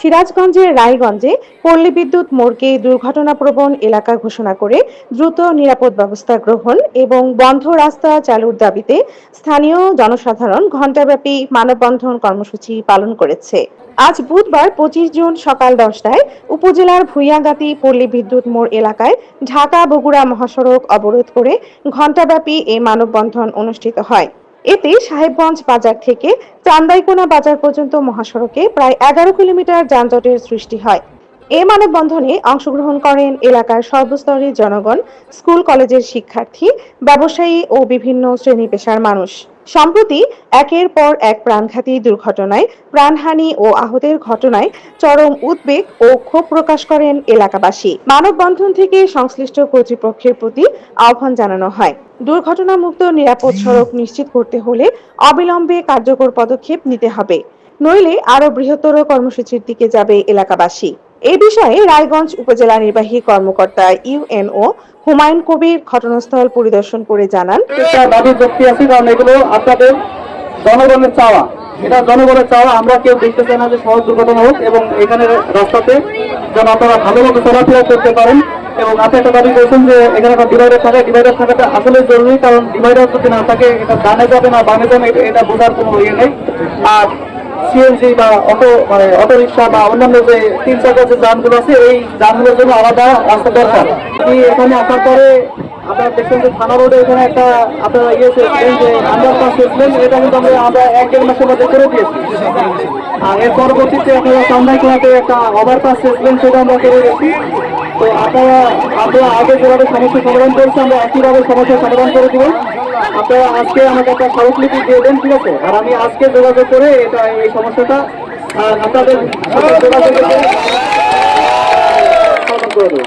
সিরাজগঞ্জের রায়গঞ্জে পল্লী বিদ্যুৎ মোড়কে দুর্ঘটনাপ্রবণ এলাকা ঘোষণা করে দ্রুত নিরাপদ ব্যবস্থা গ্রহণ এবং বন্ধ রাস্তা চালুর দাবিতে স্থানীয় জনসাধারণ ঘণ্টাব্যাপী মানববন্ধন কর্মসূচি পালন করেছে। আজ বুধবার পঁচিশ জুন সকাল দশটায় উপজেলার ভুইয়াগাতি পল্লী বিদ্যুৎ মোড় এলাকায় ঢাকা বগুড়া মহাসড়ক অবরোধ করে ঘণ্টাব্যাপী এই মানববন্ধন অনুষ্ঠিত হয়। এতে সাহেবগঞ্জ বাজার থেকে চান্দাইকোনা বাজার পর্যন্ত মহাসড়কে প্রায় এগারো কিলোমিটার যানজটের সৃষ্টি হয়। এ মানববন্ধনে অংশগ্রহণ করেন এলাকার সর্বস্তরের জনগণ, স্কুল, কলেজের শিক্ষার্থী, ব্যবসায়ী ও বিভিন্ন শ্রেণি পেশার মানুষ। সম্প্রতি একের পর এক প্রাণঘাতী দুর্ঘটনায় প্রাণহানি ও আহতের ঘটনায় চরম উদ্বেগ ও ক্ষোভ প্রকাশ করেন এলাকাবাসী। মানববন্ধন থেকে সংশ্লিষ্ট কর্তৃপক্ষের প্রতি আহ্বান জানানো হয়। দুর্ঘটনামুক্ত নিরাপদ সড়ক নিশ্চিত করতে হলে অবিলম্বে কার্যকর পদক্ষেপ নিতে হবে। নইলে আরও বৃহত্তর কর্মসূচির দিকে যাবে এলাকাবাসী। এ বিষয়ে রায়গঞ্জ উপজেলা নির্বাহী কর্মকর্তা ইউএনও হুমায়ুন কবির ঘটনাস্থল পরিদর্শন করে জানান। দাবি যুক্তি আছে, কারণ এগুলো আপনাদের জনগণের চাওয়া। এটা জনগণের চাওয়া, আমরা কেউ দেখতে চাই না যে সহজ দুর্ঘটনা হোক এবং এখানে রাস্তাতে যেন আপনারা ভালো মতো চলাফেরা করতে পারেন এবং আপনি একটা দাবি করেছেন যে এখানে একটা ডিভাইডার থাকে ডিভাইডার থাকাটা আসলে জরুরি, কারণ ডিভাইডার যদি না থাকে, এটা ডানে যাবে না বামে যাবে এটা বোঝার কোনো ইয়ে নেই। আর সিএনজি বা অটো মানে অটো রিক্সা বা অন্যান্য যে তিন চাকার যে যানগুলো আছে, এই যানগুলোর জন্য আলাদা রাস্তা দরকার। আপনি এখানে আসার পরে আপনারা দেখছেন যে থানা রোডে এখানে একটা আপনারা ইয়ে চেয়েছিলেন যে আন্ডার পাস চেয়েছিলেন এটা কিন্তু আমরা আমরা এক দেড় মাসের মধ্যে করে দিয়েছি। আর এর পরবর্তীতে আপনারা চান্দাইকোনাতে একটা ওভার পাস চেয়েছিলেন সেটা আমরা করে দিয়েছি। তো আপনারা, আমরা আগে যেভাবে সমস্যা সমাধান করেছি, আমরা একইভাবে সমস্যা সমাধান করে দেবো। আপনারা আজকে আমাকে একটা স্মারকলিপি দিয়ে দেন, ঠিক আছে? আর আমি আজকে যোগাযোগ করে এটা, এই সমস্যাটা আপনাদের যোগাযোগ করে